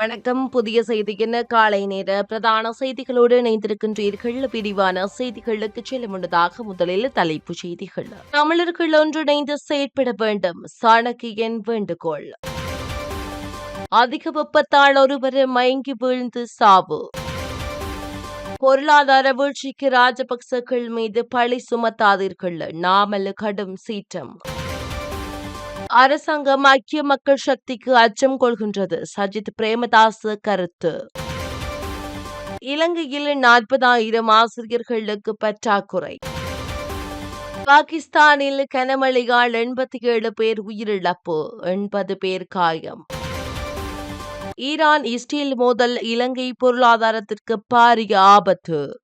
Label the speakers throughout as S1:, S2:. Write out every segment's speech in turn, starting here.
S1: வணக்கம். புதிய செய்தியின் காலை நேர பிரதான செய்திகளோடு இணைந்திருக்கின்றீர்கள். விரிவான செய்திகளுக்கு செல்ல முன்னதாக முதலில் தலைப்புச் செய்திகள். தமிழர்கள் ஒன்றிணைந்து செயற்பட வேண்டும். சாணக்கியன் வேண்டுகோள். அதிக வெப்பத்தால் ஒருவர் மயங்கி வீழ்ந்து சாவு. பொருளாதார வீழ்ச்சிக்கு ராஜபக்சர்கள் மீது பழி சுமத்தாதீர்கள். நாமல் கடும் சீற்றம். அரசாங்கம் ஐக்கிய மக்கள் சக்திக்கு அச்சம் கொள்கின்றது. சஜித் பிரேமதாஸ் கருத்து. இலங்கையில் நாற்பதாயிரம் ஆசிரியர்களுக்கு பற்றாக்குறை. பாகிஸ்தானில் கனமழையால் எண்பத்தி ஏழு பேர் உயிரிழப்பு எண்பது பேர் காயம். ஈரான் இஸ்ரேல் மோதல் இலங்கை பொருளாதாரத்திற்கு பாரிய ஆபத்து.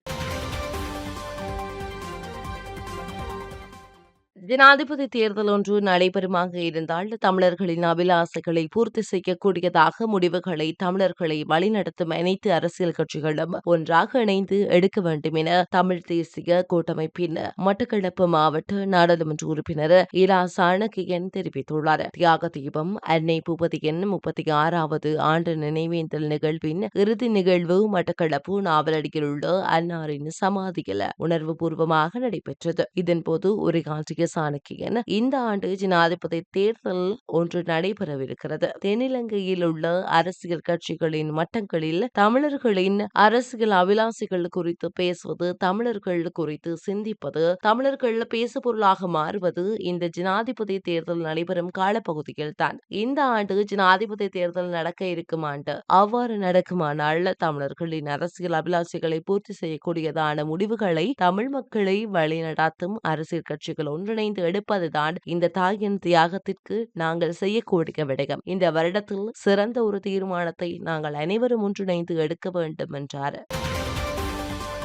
S1: ஜனாதிபதி தேர்தல் ஒன்று நடைபெறுமாக இருந்தால் தமிழர்களின் அபிலாசைகளை பூர்த்தி செய்யக்கூடியதாக முடிவுகளை தமிழர்களை வழிநடத்தும் அனைத்து அரசியல் கட்சிகளும் ஒன்றாக இணைந்து எடுக்க வேண்டும் என தமிழ் தேசிய கூட்டமைப்பின் மட்டக்களப்பு மாவட்ட நாடாளுமன்ற உறுப்பினர் இரா சாணக்கியன் தெரிவித்துள்ளார். தியாக தீபம் அன்னை பூபதியின் முப்பத்தி ஆறாவது ஆண்டு நினைவேந்தல் நிகழ்வின் இறுதி நிகழ்வு மட்டக்களப்பு நாவலடியில் உள்ள அன்னாரின் சமாதியில் உணர்வு பூர்வமாக நடைபெற்றது இதன்போது உரையாற்றிய சாணக்கியன் இந்த ஆண்டு ஜனாதிபதி தேர்தல் ஒன்று நடைபெறவிருக்கிறது. தென்னிலங்கையில் உள்ள அரசியல் கட்சிகளின் மட்டங்களில் தமிழர்களின் அரசியல் அபிலாசைகள் குறித்து பேசுவது தமிழர்கள் குறித்து சிந்திப்பது தமிழர்கள் பேசுபொருளாக மாறுவது இந்த ஜனாதிபதி தேர்தல் நடைபெறும் காலப்பகுதியில் தான். இந்த ஆண்டு ஜனாதிபதி தேர்தல் நடக்க இருக்கும் ஆண்டு அவ்வாறு நடக்குமானால் தமிழர்களின் அரசியல் அபிலாசிகளை பூர்த்தி செய்யக்கூடியதான முடிவுகளை தமிழ் மக்களை வழிநடாத்தும் அரசியல் கட்சிகள் ஒன்றிணைந்து எடுப்பதுதான் இந்த தாயின் தியாகத்திற்கு நாங்கள் செய்யக்கூடிய விடயம் இந்த வருடத்தில் சிறந்த ஒரு தீர்மானத்தை நாங்கள் அனைவரும் ஒன்றிணைந்து எடுக்க வேண்டும் என்றார்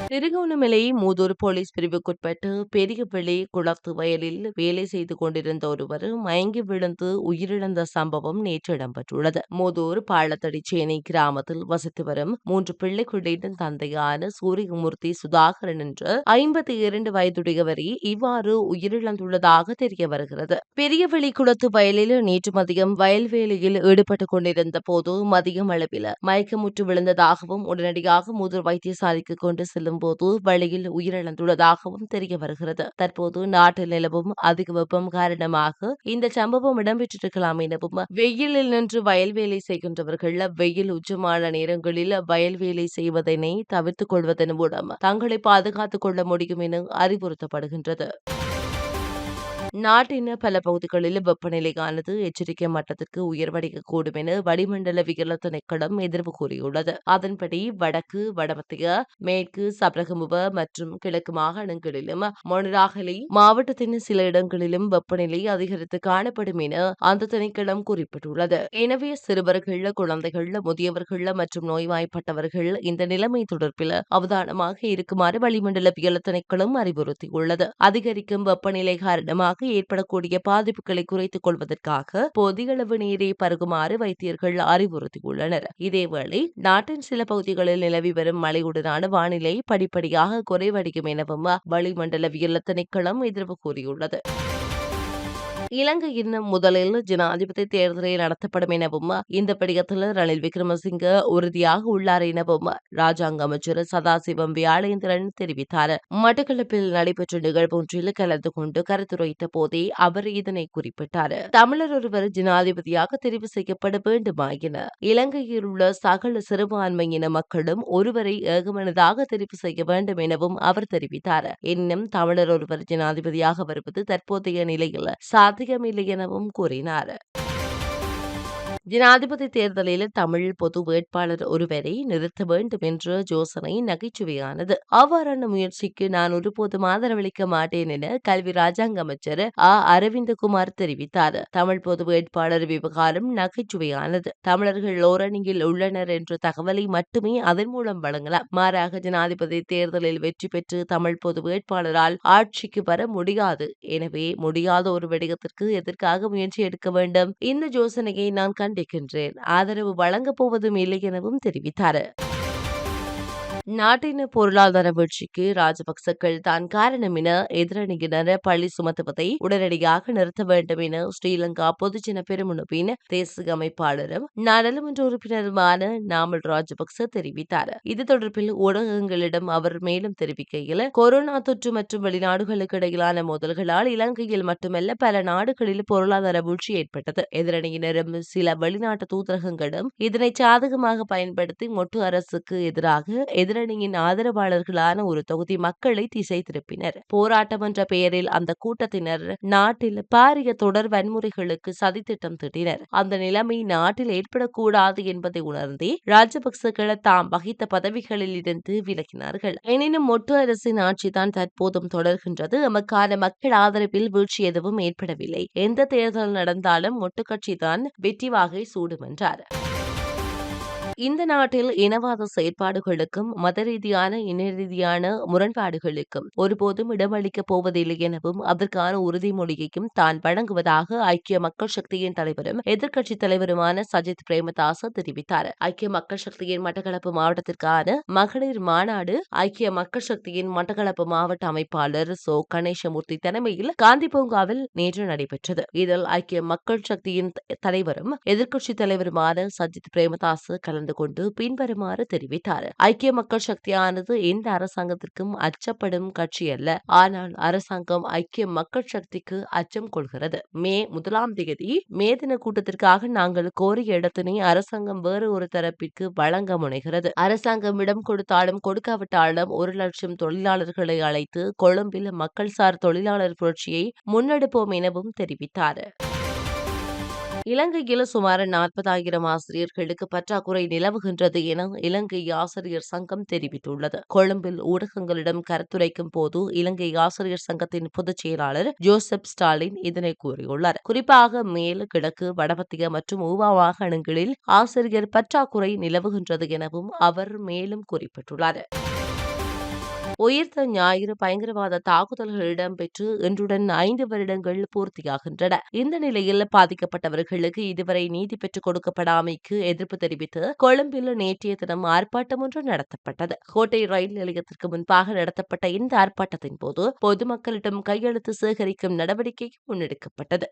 S1: திருகோணமலை மூதூர் போலீஸ் பிரிவுக்குட்பட்டு பெரியபிள்ளை குளத்து வயலில் வேலை செய்து கொண்டிருந்த ஒருவர் மயங்கி விழுந்து உயிரிழந்த சம்பவம் நேற்று இடம்பெற்றுள்ளது. மூதூர் பாலத்தடி சேனை கிராமத்தில் வசித்து வரும் மூன்று பிள்ளைக்குள்ளின் தந்தையான சூரியமூர்த்தி சுதாகரன் என்று ஐம்பத்தி இரண்டு வயதுடையவரை இவ்வாறு உயிரிழந்துள்ளதாக தெரிய வருகிறது. பெரியவெளி குளத்து வயலில் நேற்று மதியம் வயல்வேலியில் ஈடுபட்டுக் கொண்டிருந்த போது மதியம் அளவில் மயக்கமுற்று விழுந்ததாகவும் உடனடியாக மூதூர் வைத்தியசாலைக்கு கொண்டு செல்லும் போது வழியில் உயிரிழந்துள்ளதாகவும் தெரிய வருகிறது. தற்போது நாட்டில் நிலவும் அதிக வெப்பம் காரணமாக இந்த சம்பவம் இடம்பெற்றிருக்கலாம் எனவும் வெயிலில் நின்று வயல்வேலை செய்கின்றவர்கள் வெயில் உச்சமான நேரங்களில் வயல்வேலை செய்வதனை தவிர்த்துக் கொள்வதன் மூலம் தங்களை பாதுகாத்துக் கொள்ள முடியும் என அறிவுறுத்தப்படுகின்றது. நாட்டின் பல பகுதிகளில் வெப்பநிலையானது எச்சரிக்கை மட்டத்திற்கு உயர்வடையக்கூடும் என வளிமண்டலவியல் திணைக்களம் எதிர்வு கூறியுள்ளது. அதன்படி வடக்கு வடமத்திய மேற்கு சபரகமுவ மற்றும் கிழக்கு மாகாணங்களிலும் மொனராகலி மாவட்டத்தின் சில இடங்களிலும் வெப்பநிலை அதிகரித்து காணப்படும் என அந்த திணைக்களம் குறிப்பிட்டுள்ளது. எனவே சிறுவர்கள் குழந்தைகள் முதியவர்கள் மற்றும் நோய்வாய்ப்பட்டவர்கள் இந்த நிலைமை தொடர்பில் அவதானமாக இருக்குமாறு வளிமண்டலவியல் திணைக்களம் அறிவுறுத்தியுள்ளது. அதிகரிக்கும் வெப்பநிலை காரணமாக ஏற்படக்கூடிய பாதிப்புகளை குறைத்துக் கொள்வதற்காக போதிய அளவு நீரை பருகுமாறு வைத்தியர்கள் அறிவுறுத்தியுள்ளனர். இதேவேளை நாட்டின் சில பகுதிகளில் நிலவி வரும் மழையுடனான வானிலை படிப்படியாக குறைவடையும் எனவும் வளிமண்டலவியல் திணைக்களம் எதிர்வு கூறியுள்ளது. இலங்கையின் முதலில் ஜனாதிபதி தேர்தலை நடத்தப்படும் எனவும் இந்த படிகத்தில் ரணில் விக்ரமசிங்க உறுதியாக உள்ளார் எனவும் ராஜாங்க அமைச்சர் சதாசிவம் வியாழேந்திரன் தெரிவித்தார். மட்டக்களப்பில் நடைபெற்ற நிகழ்வு ஒன்றில் கலந்து கொண்டு கருத்துரைத்த போதே அவர் இதனை குறிப்பிட்டார். தமிழர் ஒருவர் ஜனாதிபதியாக தெரிவு செய்யப்பட வேண்டுமா என இலங்கையில் உள்ள சகல சிறுபான்மையின மக்களும் ஒருவரை ஏகமனதாக தெரிவு செய்ய வேண்டும் எனவும் அவர் தெரிவித்தார். எனினும் தமிழர் ஒருவர் ஜனாதிபதியாக வருவது தற்போதைய நிலையில் சாத்திய சாத்தியமில்லை எனவும் கூறினார். ஜனாதிபதி தேர்தலில் தமிழ் பொது வேட்பாளர் ஒருவரை நிறுத்த வேண்டும் என்ற யோசனை நகைச்சுவையானது. அவ்வாறான முயற்சிக்கு நான் ஒருபோதும் ஆதரவளிக்க மாட்டேன் என கல்வி ராஜாங்க அமைச்சர் ஆ. அரவிந்தகுமார் தெரிவித்தார். தமிழ் பொது வேட்பாளர் விவகாரம் நகைச்சுவையானது. தமிழர்கள் ஓரணியில் உள்ளனர் என்ற தகவலை மட்டுமே அதன் மூலம் வழங்கலாம். மாறாக ஜனாதிபதி தேர்தலில் வெற்றி பெற்று தமிழ் பொது வேட்பாளரால் ஆட்சிக்கு வர முடியாது. எனவே முடியாத ஒரு விடயத்திற்கு எதற்காக முயற்சி எடுக்க வேண்டும்? இந்த யோசனையை நான் கண்டிக்கின்றேன் ஆதரவு வழங்கப் போவதும் இல்லை எனவும் தெரிவித்தார். நாட்டின் பொருளாதார வீழ்ச்சிக்கு ராஜபக்சக்கள் தான் காரணம் என எதிரணியினர் பழி சுமத்துவதை உடனடியாக நிறுத்த வேண்டும் என ஸ்ரீலங்கா பொதுஜன பெருமுனவின் தேசிய அமைப்பாளரும் நாடாளுமன்ற உறுப்பினருமான நாமல் ராஜபக்ச தெரிவித்தார். இது தொடர்பில் ஊடகங்களிடம் அவர் மேலும் தெரிவிக்கையில் கொரோனா தொற்று மற்றும் வெளிநாடுகளுக்கு இடையிலான மோதல்களால் இலங்கையில் மட்டுமல்ல பல நாடுகளில் பொருளாதார வீழ்ச்சி ஏற்பட்டது. எதிரணியினரும் சில வெளிநாட்டு தூதரகங்களும் இதனை சாதகமாக பயன்படுத்தி மொட்டு அரசுக்கு எதிராக எதிரணியின் ஆதரவாளர்களான ஒரு தொகுதி மக்களை திசை திருப்பினர். போராட்டம் என்ற பெயரில் அந்த கூட்டத்தினர் நாட்டில் பாரிய தொடர் வன்முறைகளுக்கு சதித்திட்டம் திட்டினர். அந்த நிலைமை நாட்டில் ஏற்படக்கூடாது என்பதை உணர்ந்தே ராஜபக்சர்கள் தாம் வகித்த பதவிகளில் இருந்து விலகினார்கள். எனினும் மொட்டு அரசின் ஆட்சிதான் தற்போதும் தொடர்கின்றது. எமக்கான மக்கள் ஆதரவில் வீழ்ச்சி எதுவும் ஏற்படவில்லை. எந்த தேர்தல் நடந்தாலும் மொட்டு கட்சி தான் வெற்றி வாகை சூடும் என்றார். இந்த நாட்டில் இனவாத செயற்பாடுகளுக்கும் மத ரீதியான இன ரீதியான முரண்பாடுகளுக்கும் ஒருபோதும் இடமளிக்கப் போவதில்லை எனவும் அதற்கான உறுதிமொழியையும் தான் வழங்குவதாக ஐக்கிய மக்கள் சக்தியின் தலைவரும் எதிர்க்கட்சித் தலைவருமான சஜித் பிரேமதாச தெரிவித்தார். ஐக்கிய மக்கள் சக்தியின் மட்டக்களப்பு மாவட்டத்திற்கான மகளிர் மாநாடு ஐக்கிய மக்கள் சக்தியின் மட்டக்களப்பு மாவட்ட அமைப்பாளர் சோ. கணேசமூர்த்தி தலைமையில் காந்தி பூங்காவில் நேற்று நடைபெற்றது. இதில் ஐக்கிய மக்கள் சக்தியின் தலைவரும் எதிர்க்கட்சித் தலைவருமான சஜித் பிரேமதாஸ் கலந்து கலந்து கொண்டு பின்வருமாறு தெரிவித்தார். ஐக்கிய மக்கள் சக்தியானது எந்த அரசாங்கத்திற்கும் அச்சப்படும் கட்சி அல்ல. ஆனால் அரசாங்கம் ஐக்கிய மக்கள் சக்திக்கு அச்சம் கொள்கிறது. மே முதலாம் தேதி மே தின கூட்டத்திற்காக நாங்கள் கோரிய இடத்தினை அரசாங்கம் வேறு ஒரு தரப்பிற்கு வழங்க முனைகிறது. அரசாங்கம் இடம் கொடுத்தாலும் கொடுக்காவிட்டாலும் ஒரு லட்சம் தொழிலாளர்களை அழைத்து கொழும்பில் மக்கள் சார் தொழிலாளர் புரட்சியை முன்னெடுப்போம் எனவும் தெரிவித்தார். இலங்கையில் சுமார் நாற்பதாயிரம் ஆசிரியர்களுக்கு பற்றாக்குறை நிலவுகின்றது என இலங்கை ஆசிரியர் சங்கம் தெரிவித்துள்ளது. கொழும்பில் ஊடகங்களிடம் கருத்துரைக்கும் போது இலங்கை ஆசிரியர் சங்கத்தின் பொதுச் செயலாளர் ஜோசப் ஸ்டாலின் இதனை கூறியுள்ளார். குறிப்பாக மேல் கிழக்கு வடமத்திய மற்றும் ஊவா மாகாணங்களில் ஆசிரியர் பற்றாக்குறை நிலவுகின்றது எனவும் அவர் மேலும் குறிப்பிட்டுள்ளார். உயிர்த்த ஞாயிறு பயங்கரவாத தாக்குதல்கள் இடம்பெற்று இன்றுடன் ஐந்து வருடங்கள் பூர்த்தியாகின்றன. இந்த நிலையில் பாதிக்கப்பட்டவர்களுக்கு இதுவரை நீதி பெற்றுக் கொடுக்கப்படாமைக்கு எதிர்ப்பு தெரிவித்து கொழும்பில் நேற்றைய தினம் ஆர்ப்பாட்டம் ஒன்று நடத்தப்பட்டது. கோட்டை ரயில் நிலையத்திற்கு முன்பாக நடத்தப்பட்ட இந்த ஆர்ப்பாட்டத்தின் போது பொதுமக்களிடம் கையெழுத்து சேகரிக்கும் நடவடிக்கையும் முன்னெடுக்கப்பட்டது.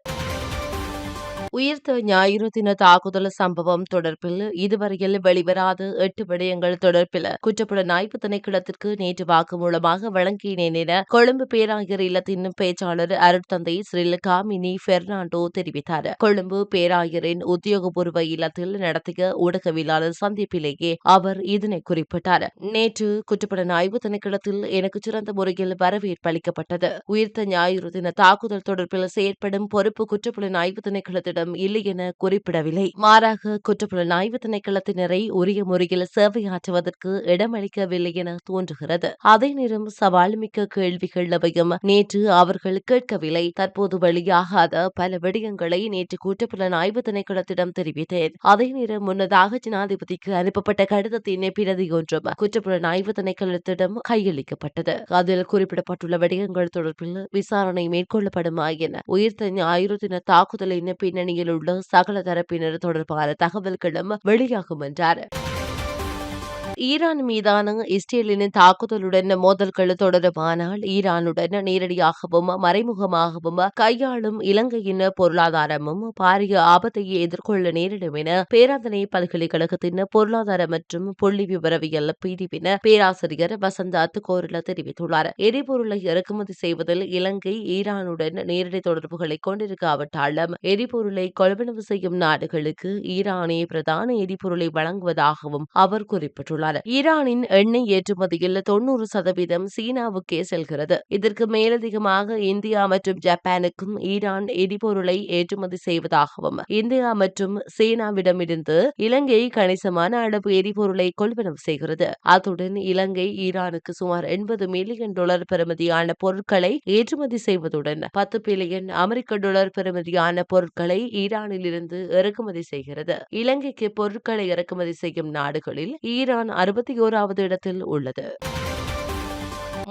S1: உயிர்த்த ஞாயிறு தின தாக்குதல் சம்பவம் தொடர்பில் இதுவரையில் வெளிவராத எட்டு விடயங்கள் தொடர்பில் குற்றப்புலனாய்வு திணைக்களத்திற்கு நேற்று வாக்குமூலமாக வழங்கினேன் என கொழும்பு பேராயர் இல்லத்தின் பேச்சாளர் அருட்தந்தை ஸ்ரீலகா மினி பெர்னாண்டோ தெரிவித்தார். கொழும்பு பேராயரின் உத்தியோகபூர்வ இல்லத்தில் நடத்திய ஊடகவியலாளர் சந்திப்பிலேயே அவர் இதனை குறிப்பிட்டார். நேற்று குற்றப்புலனாய்வு திணைக்களத்தில் எனக்கு சிறந்த முறையில் வரவேற்பு அளிக்கப்பட்டது. உயிர்த்த ஞாயிறு தின தாக்குதல் தொடர்பில் செயற்படும் பொறுப்பு குற்றப்புலனாய்வு திணைக்களத்திடம் தங்களிடம் இல்லை என குறிப்பிடவில்லை. மாறாக குற்றப்புலனாய்வு திணைக்களத்தினரை உரிய முறையில் சேவையாற்றுவதற்கு இடமளிக்கவில்லை என தோன்றுகிறது. அதே நேரம் சவால் மிக்க கேள்விகள் அவையும் நேற்று அவர்கள் கேட்கவில்லை. தற்போது வெளியாகாத பல விடயங்களை நேற்று குற்றப்புலனாய்வு திணைக்களத்திடம் தெரிவித்தேன். அதே நேரம் முன்னதாக ஜனாதிபதிக்கு அனுப்பப்பட்ட கடிதத்தின் பிரதி ஒன்றும் குற்றப்புலனாய்வு திணைக்களத்திடம் கையளிக்கப்பட்டது. அதில் குறிப்பிடப்பட்டுள்ள விடயங்கள் தொடர்பில் விசாரணை மேற்கொள்ளப்படுமா என உயிர்த்த ஞாயிறு தின தாக்குதலின் பின்னணி பின்னணியில் உள்ள சகல தரப்பினர் தொடர்பான தகவல்களும் வெளியாகும் என்றார். ஈரான் மீதான இஸ்ரேலின் தாக்குதலுடன் மோதல்கள் தொடருமானால் ஈரானுடன் நேரடியாகவும் மறைமுகமாகவும் கையாளும் இலங்கையின் பொருளாதாரமும் பாரிய ஆபத்தையை எதிர்கொள்ள நேரிடும் என பேராதனை பல்கலைக்கழகத்தின் பொருளாதார மற்றும் புள்ளி விவரவியல் பிரிவின் பேராசிரியர் வசந்த அத்துக்கோரில தெரிவித்துள்ளார். எரிபொருளை இறக்குமதி செய்வதில் இலங்கை ஈரானுடன் நேரடி தொடர்புகளை கொண்டிருக்காவிட்டாலும் எரிபொருளை கொள்வனவு செய்யும் நாடுகளுக்கு ஈரானே பிரதான எரிபொருளை வழங்குவதாகவும் அவர் குறிப்பிட்டுள்ளார். கூறியுள்ளார் ஈரானின் எண்ணெய் ஏற்றுமதியில் தொன்னூறு சதவீதம் சீனாவுக்கே செல்கிறது. இதற்கு மேலதிகமாக இந்தியா மற்றும் ஜப்பானுக்கும் ஈரான் எரிபொருளை ஏற்றுமதி செய்வதாகவும் இந்தியா மற்றும் சீனாவிடமிருந்து இலங்கை கணிசமான அளவு எரிபொருளை கொள்வனவு செய்கிறது. அத்துடன் இலங்கை ஈரானுக்கு சுமார் எண்பது மில்லியன் டாலர் பெறுமதியான பொருட்களை ஏற்றுமதி செய்வதுடன் பத்து பில்லியன் அமெரிக்க டாலர் பெறுமதியான பொருட்களை ஈரானில் இருந்து இறக்குமதி செய்கிறது. இலங்கைக்கு பொருட்களை இறக்குமதி செய்யும் நாடுகளில் ஈரான் அறுபத்தி ஓராவது இடத்தில் உள்ளது.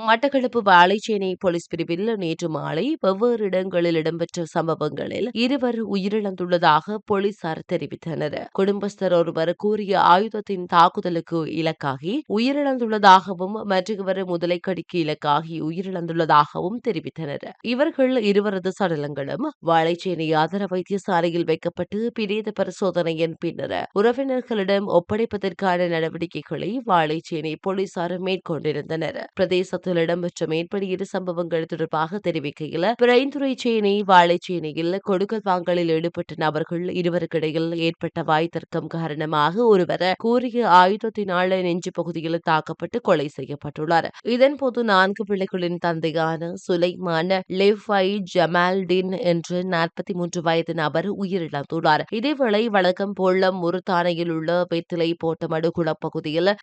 S1: மட்டக்களப்பு வாழைச்சேனை போலீஸ் பிரிவில் நேற்று மாலை வெவ்வேறு இடங்களில் இடம்பெற்ற சம்பவங்களில் இருவர் உயிரிழந்துள்ளதாக போலீசார் தெரிவித்தனர். குடும்பஸ்தர் ஒருவர் கூறிய ஆயுதத்தின் தாக்குதலுக்கு இலக்காகி உயிரிழந்துள்ளதாகவும் மற்றவர் முதலைக்கடிக்கு இலக்காகி உயிரிழந்துள்ளதாகவும் தெரிவித்தனர். இவர்கள் இருவரது சடலங்களும் வாழைச்சேனை ஆதர வைத்தியசாலையில் வைக்கப்பட்டு பிரேத பரிசோதனையின் பின்னர் உறவினர்களிடம் ஒப்படைப்பதற்கான நடவடிக்கைகளை வாழைச்சேனை போலீசார் மேற்கொண்டிருந்தனர். பிரதேசத்தில் இடம்பெற்ற மேற்படி இரு சம்பவங்கள் தொடர்பாக தெரிவிக்கையில் பிரைந்துறை சேனை வாழைச்சேனையில் கொடுக்கல் வாங்கலில் ஈடுபட்ட நபர்கள் இருவருக்கிடையில் ஏற்பட்ட வாய் தர்க்கம் காரணமாக ஒருவர் கூறிய ஆயுதத்தினால நெஞ்சு பகுதியில் தாக்கப்பட்டு கொலை செய்யப்பட்டுள்ளார். இதன்போது நான்கு பிள்ளைகளின் தந்தையான சுலைமான லெஃபை ஜமால்டின் என்ற நாற்பத்தி மூன்று வயது நபர் உயிரிழந்துள்ளார். இதேவேளை வழக்கம் போல முருத்தானையில் உள்ள வெத்திலை போட்ட மடுகுள பகுதியில்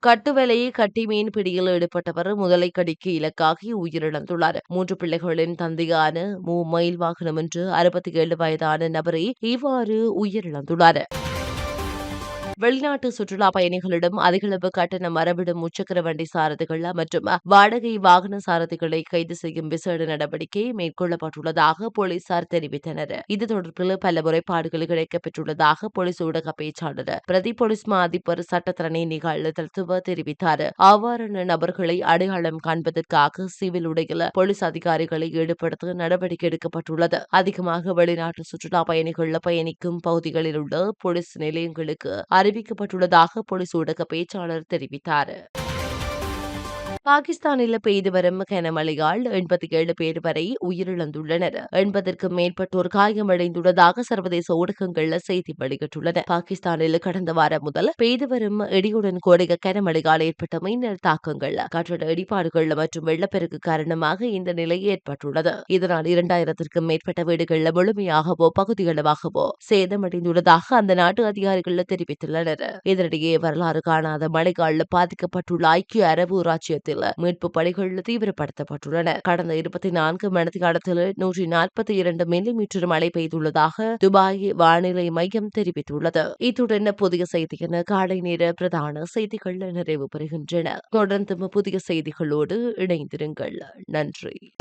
S1: கட்டி மீன் பிடியில் ஈடுபட்டவர் முதலை கடிக்கு இலக்காகி உயிரிழந்துள்ளார். மூன்று பிள்ளைகளின் தந்தையான மு. மயில் வாகனம் என்று அறுபத்தி ஏழு வயதான நபரை இவ்வாறு உயிரிழந்துள்ளார். வெளிநாட்டு சுற்றுலா பயணிகளிடம் அதிகளவு கட்டணம் மரபிடும் முச்சக்கர வண்டி சாரதிகள் மற்றும் வாடகை வாகன சாரதிகளை கைது செய்யும் விசேட நடவடிக்கை மேற்கொள்ளப்பட்டுள்ளதாக போலீசார் தெரிவித்தனர். இது தொடர்பில் பல முறைப்பாடுகள் கிடைக்கப்பெற்றுள்ளதாக போலீஸ் ஊடக பேச்சாளர் பிரதி போலீஸ் மா அதிபர் சட்டத்தரணி நிகழ்த்தல் தெரிவித்தார். அவ்வாறான நபர்களை அடையாளம் காண்பதற்காக சிவில் உடையில் போலீஸ் அதிகாரிகளை ஈடுபடுத்த நடவடிக்கை எடுக்கப்பட்டுள்ளது. அதிகமாக வெளிநாட்டு சுற்றுலா பயணிகள் பயணிக்கும் பகுதிகளில் உள்ள போலீஸ் நிலையங்களுக்கு அறிவிக்கப்பட்டுள்ளதாக போலீஸ் ஊடக பேச்சாளர் தெரிவித்தார். பாகிஸ்தானில் பெய்து வரும் கனமழையால் எண்பத்தி ஏழு பேர் வரை உயிரிழந்துள்ளனர். எண்பதற்கும் மேற்பட்டோர் காயமடைந்துள்ளதாக சர்வதேச ஊடகங்கள் செய்தி வெளியிட்டுள்ளன. பாகிஸ்தானில் கடந்த வாரம் முதல் பெய்து வரும் இடியுடன் கூடிய கனமழையால் ஏற்பட்ட மின்னல் தாக்கங்கள் கட்டட இடிபாடுகள் மற்றும் வெள்ளப்பெருக்கு காரணமாக இந்த நிலை ஏற்பட்டுள்ளது. இதனால் இரண்டாயிரத்திற்கும் மேற்பட்ட வீடுகள் முழுமையாகவோ பகுதிகளவாகவோ சேதமடைந்துள்ளதாக அந்த நாட்டு அதிகாரிகள் தெரிவித்துள்ளனர். இதனிடையே வரலாறு காணாத மழையால் பாதிக்கப்பட்டுள்ள ஐக்கிய அரபு ராஜ்யத்தில் மீட்பு பணிகள் தீவிரப்படுத்தப்பட்டுள்ளன. கடந்த இருபத்தி நான்கு மணித்தியாலத்தில் நூற்றி நாற்பத்தி இரண்டு மில்லிமீட்டர் மழை பெய்துள்ளதாக துபாய் வானிலை மையம் தெரிவித்துள்ளது. இத்துடன் புதிய செய்தியின காலை நேர பிரதான செய்திகள் நிறைவு பெறுகின்றன தொடர்ந்து புதிய செய்திகளோடு இணைந்திருங்கள். நன்றி.